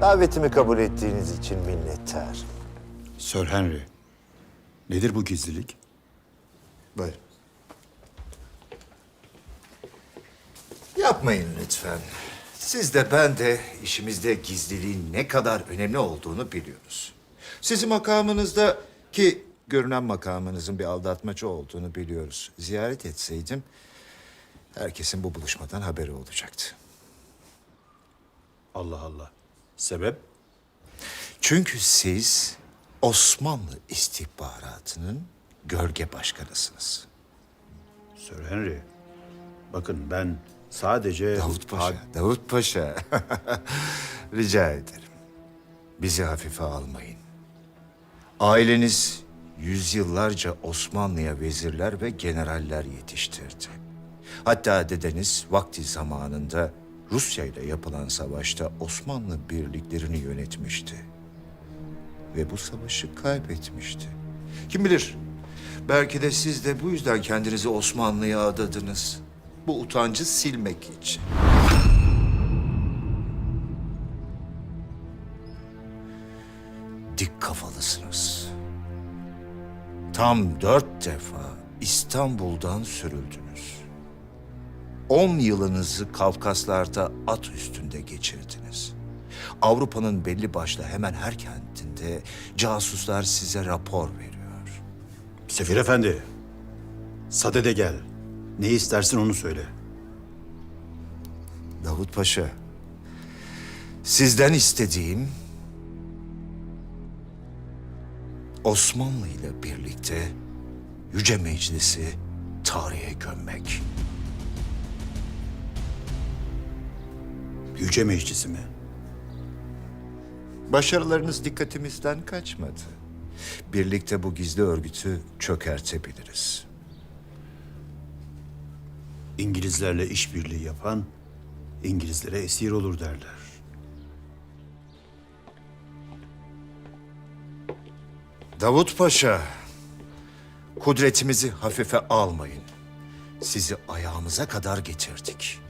Davetimi kabul ettiğiniz için minnettar. Sir Henry, nedir bu gizlilik? Buyurun. Yapmayın lütfen. Siz de ben de işimizde gizliliğin ne kadar önemli olduğunu biliyoruz. Sizin makamınızda ki görünen makamınızın bir aldatmaca olduğunu biliyoruz. Ziyaret etseydim herkesin bu buluşmadan haberi olacaktı. Allah Allah. Sebep? Çünkü siz Osmanlı istihbaratının gölge başkanısınız. Sir Henry, bakın ben sadece... Davut Paşa, Davut Paşa. Rica ederim. Bizi hafife almayın. Aileniz yüzyıllarca Osmanlı'ya vezirler ve generaller yetiştirdi. Hatta dedeniz vakti zamanında Rusya ile yapılan savaşta Osmanlı birliklerini yönetmişti. Ve bu savaşı kaybetmişti. Kim bilir, belki de siz de bu yüzden kendinizi Osmanlı'ya adadınız. Bu utancı silmek için. Dik kafalısınız. Tam dört defa İstanbul'dan sürüldünüz. On yılınızı Kafkaslar'da at üstünde geçirdiniz. Avrupa'nın belli başlı hemen her kentinde casuslar size rapor veriyor. Sefir Efendi, sadede gel. Ne istersin onu söyle. Davut Paşa, sizden istediğim Osmanlı ile birlikte Yüce Meclisi tarihe gömmek. Yüce Meclisi mi? Başarılarınız dikkatimizden kaçmadı. Birlikte bu gizli örgütü çökertebiliriz. İngilizlerle işbirliği yapan İngilizlere esir olur derler. Davut Paşa, kudretimizi hafife almayın. Sizi ayağımıza kadar getirdik.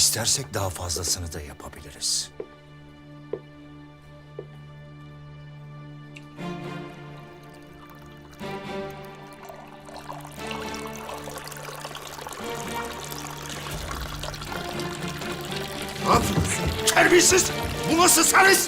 İstersek daha fazlasını da yapabiliriz. Ne yapıyorsun? Terbiyesiz! Bu nasıl sarış?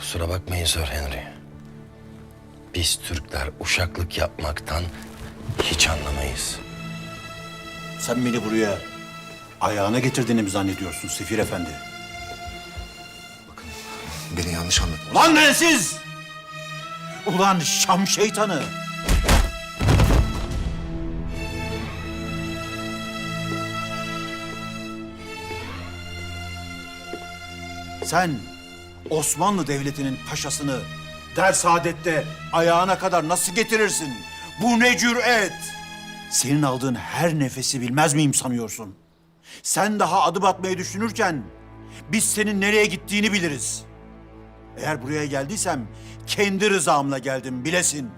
Kusura bakmayın Sir Henry. Biz Türkler uşaklık yapmaktan hiç anlamayız. Sen beni buraya ayağına getirdiğini mi zannediyorsun Sefir Efendi? Beni yanlış anladın. Ulan densiz! Ulan Şam şeytanı! Sen Osmanlı Devleti'nin paşasını der saadette ayağına kadar nasıl getirirsin? Bu ne cüret? Senin aldığın her nefesi bilmez miyim sanıyorsun? Sen daha adım atmayı düşünürken biz senin nereye gittiğini biliriz. Eğer buraya geldiysem kendi rızamla geldim bilesin.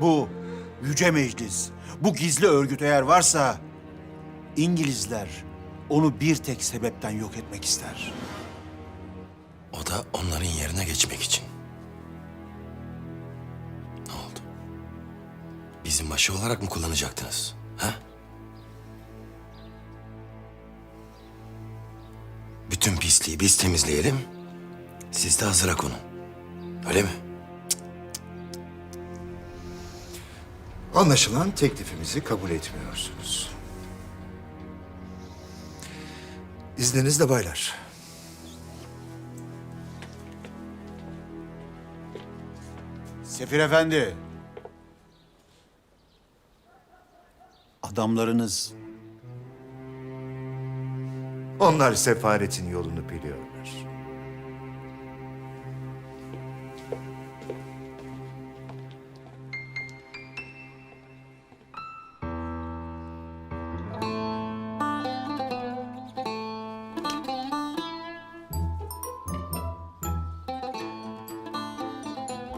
Bu yüce meclis, bu gizli örgüt eğer varsa İngilizler onu bir tek sebepten yok etmek ister. O da onların yerine geçmek için. Ne oldu? Bizim başı olarak mı kullanacaktınız? Ha? Bütün pisliği biz temizleyelim. Siz de hazıra konun. Öyle mi? Anlaşılan teklifimizi kabul etmiyorsunuz. İzninizle baylar. Sefir Efendi. Adamlarınız Onlar sefaretin yolunu biliyorlar.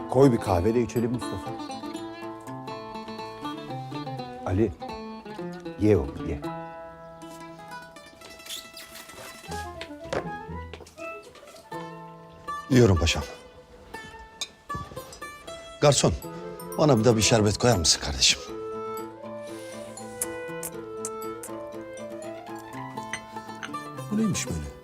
Koy bir kahve de içelim Mustafa. Ali, ye oğlum ye. Yiyorum paşam. Garson, bana bir de bir şerbet koyar mısın kardeşim? Bu neymiş böyle?